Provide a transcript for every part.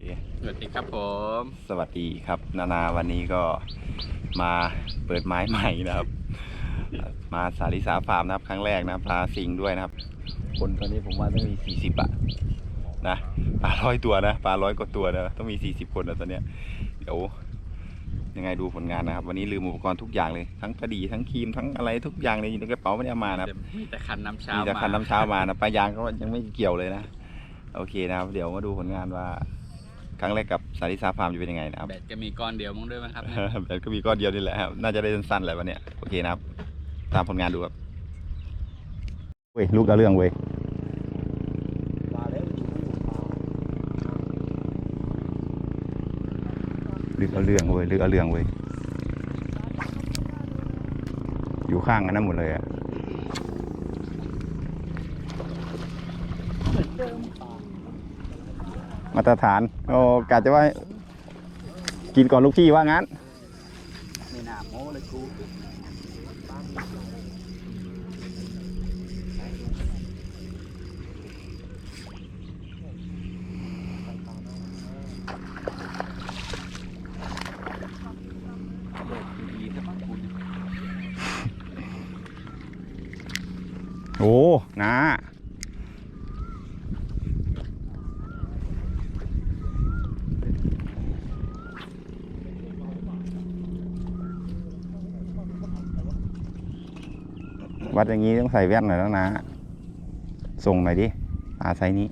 สวัสดีครับผม สวัสดีครับนานาวันนี้ก็มาเปิดไม้ใหม่นะครับ มาสาริสาฟาร์มนะครับ ครั้งแรกนะปลาซิงด้วยนะครับ คนตอนนี้ผมว่าต้องมี 40อะนะปลาร้อยตัวนะปลาร้อยกว่าตัวนะต้องมี 40 คนนะตอนเนี้ยเดี๋ยวยังไงดูผลงานนะครับ วันนี้ลืมอุปกรณ์ทุกอย่างเลยทั้งกระดีทั้งครีมทั้งอะไรทุกอย่างในในกระเป๋าไม่ได้เอามานะครับมีแต่คันน้ำเช้ามีแต่มาคันน้ำเช้ามานะปลายางก็ยังไม่เกี่ยวเลยนะโอเคนะครับ เดี๋ยวมาดูผลงานว่า ครั้งแรกกับสาริสาฟาร์มจะเป็นยังไงนะครับแบตก็มีก้อนเดียวมั้งด้วยมั้งครับเนี่ยแต่ก็มีก้อนเดียวนี่แหละครับน่าจะได้สั้นๆแหละวันเนี้ยโอเคนะครับ ตามผลงานดูครับเว้ยลูกเอาเรื่องเว้ยลึกเอาเรื่องเว้ยลึกเอาเรื่องเว้ยอยู่ข้างกันนั่นหมดเลยอะมาตรฐาน โอ้กะจะว่า กินก่อนลูกพี่ว่างั้นไม่น่าโม้เลยกูโลกดีๆซะบ้างคุณโอ้นะ วัดอย่างนี้ต้องใส่แว่นหน่อยแล้วนะ ส่งหน่อยดิอาไซส์นี้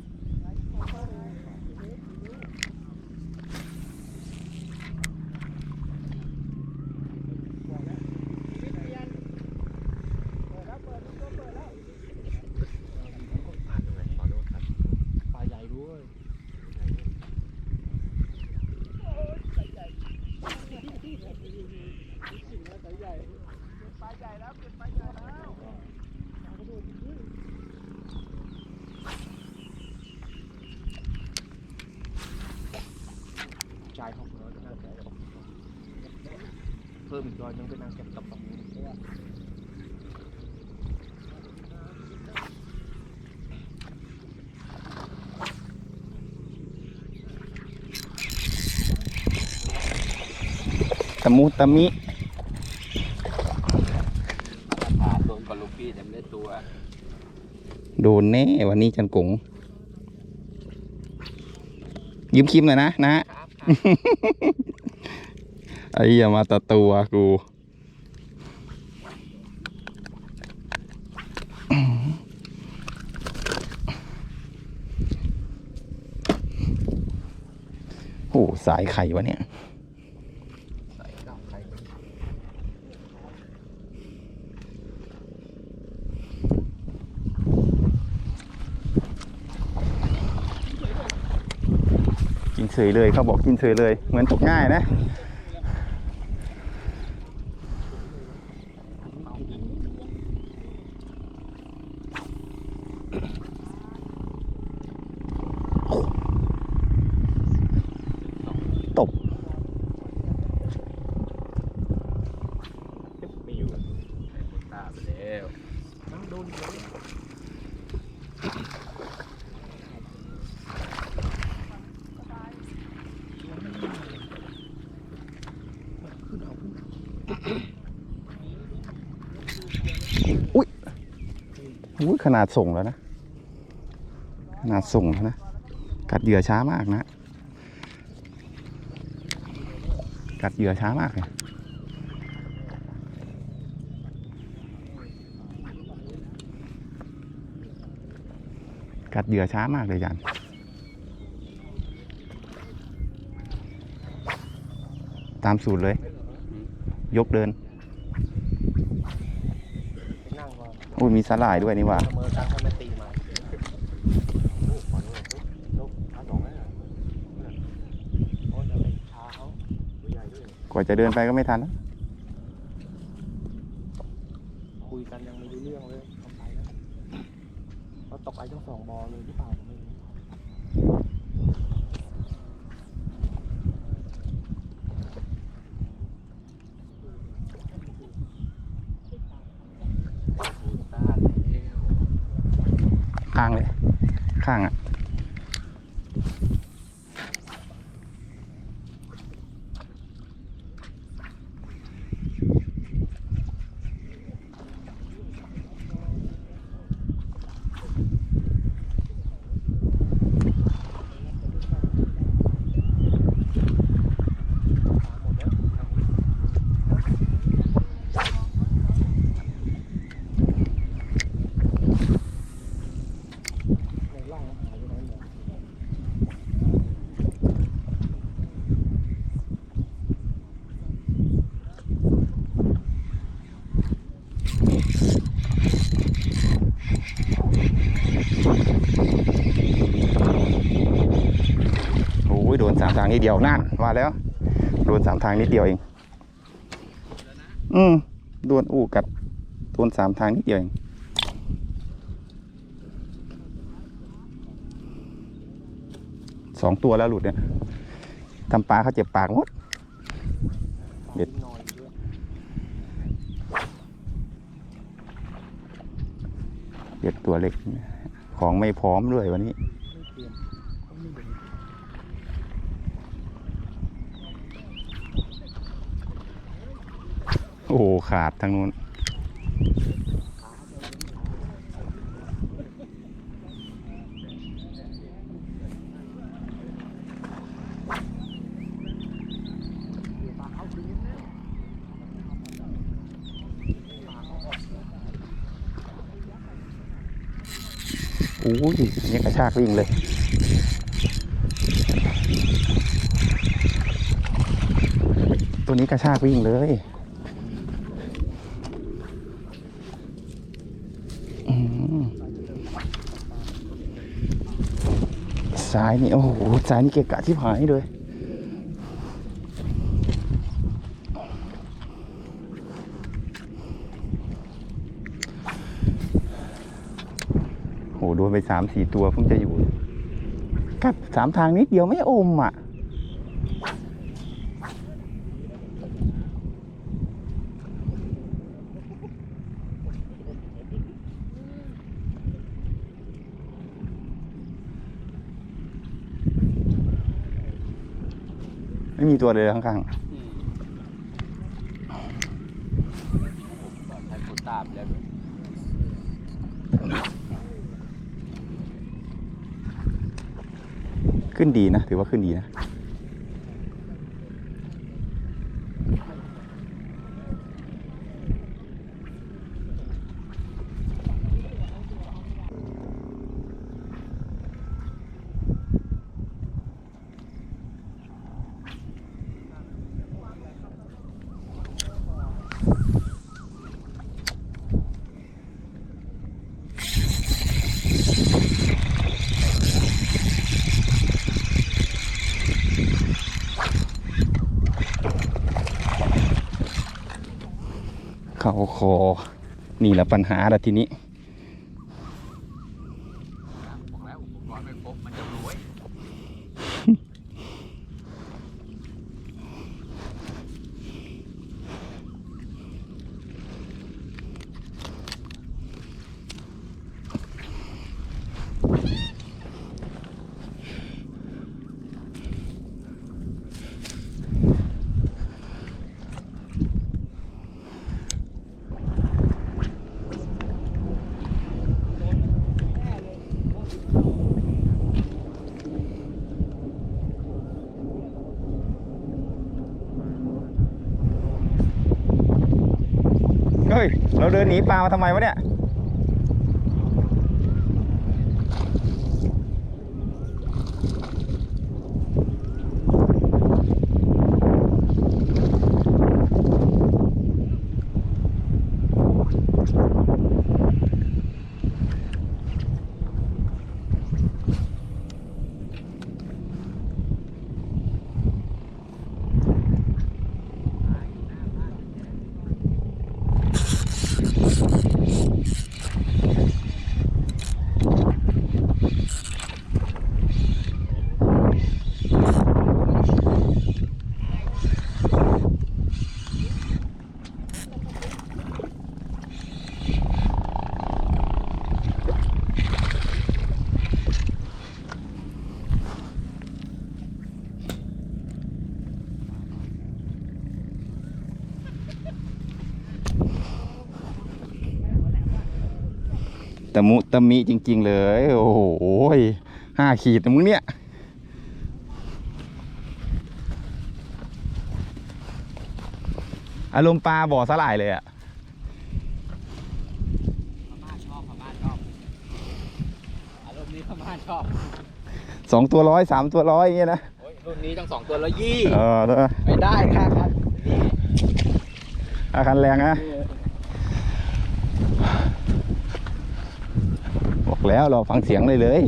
ปลาใหญ่ด้วย จ่ายหกร้อยก็น่าจะ เพิ่มอีกร้อยนึงก็น่าจะกับตรงนี้เพราะว่าตะมุตะมิผ่าโดนกับลูกพี่แต่ไม่ได้ตัว โดนแน่วันนี้จันกงยิ้มคิมหน่อยนะนะ ไอ้อย่ามาตะตัวกูโอ้สายไข่วะเนี่ยกินเฉยเลยเขาบอกกินเฉยเลย เหมือนตกง่ายนะ ตบ ไม่อยู่ ตาไปแล้ว น้ำโดนเลย อุ้ยขนาดส่งแล้วนะ ขนาดส่งแล้วนะ กัดเหยื่อช้ามากนะ กัดเหยื่อช้ามากเลยกัดเหยื่อช้ามากเลยจันตามสูตรเลย ยกเดิน ไปนั่งก่ อุ้ยมีสลายด้วยนี่หว่าเมอการทำแม่ตีมาโอ้ขอด้วยลูกขาสองแล้วโอ้ยเราไปชาเขาตัวใหญ่ด้วยกว่าจะเดินไปก็ไม่ทันแล้วคุยกันยังไม่รู้เรื่องเลยเขาไปแล้วเราตกไอ้ทั้งสองบอเลยหรือเปล่าไม่รู้ ตาแล้ว ข้างเลยข้างอะ โดนสางนิดเดียวนั่นมาแล้วโดนสามทางนิดเดียวเอง อืมโดนอู่กัดโดนสามทางนิดเดียวเองสองตัวแล้วหลุดเนี่ยทำปลาเขาเจ็บปากหมดเด็ดนอเด็ดตัวเล็ก ของไม่พร้อมด้วยวันนี้ ไม่เตรียมต้องมีอย่างนี้ โอ้โหขาดทางนู้นโอ้ยนี่กระชากวิ่งเลยตัวนี้กระชากวิ่งเลย ซ้ายนี่ โอ้โหซ้ายนี่เกะกะที่หายเลยโหโดนไปสามสี่ตัวเพิ่งจะอยู่กัดสามทางนิดเดียวไม่อมอะ ไม่มีตัวเลยข้างใช้โคตาไปแล้วๆขึ้นดีนะ ถือว่าขึ้นดีนะ คอ นี่แหละปัญหาละทีนี้ บอกแล้วอุปกรณ์ไม่ครบมันจะรวย เฮ้ยเราเดินหนีปลามาทำไมวะเนี่ย ตะมุตะมิจริง ๆ เลย โอ้โหห้าขีดนะมึงเนี่ยอารมณ์ปลาบ่อสลายเลยอะพม่าชอบพม่าชอบอารมณ์นี้พม่าชอบสองตัวร้อยสามตัวร้อยอย่างเงี้ยนะโอ้ยรุ่นนี้ต้องสองตัวละยี่เออเออไม่ได้ค่ะครับนี่อาคันแรงนะบอก แล้วเราฟังเสียงเลยเลย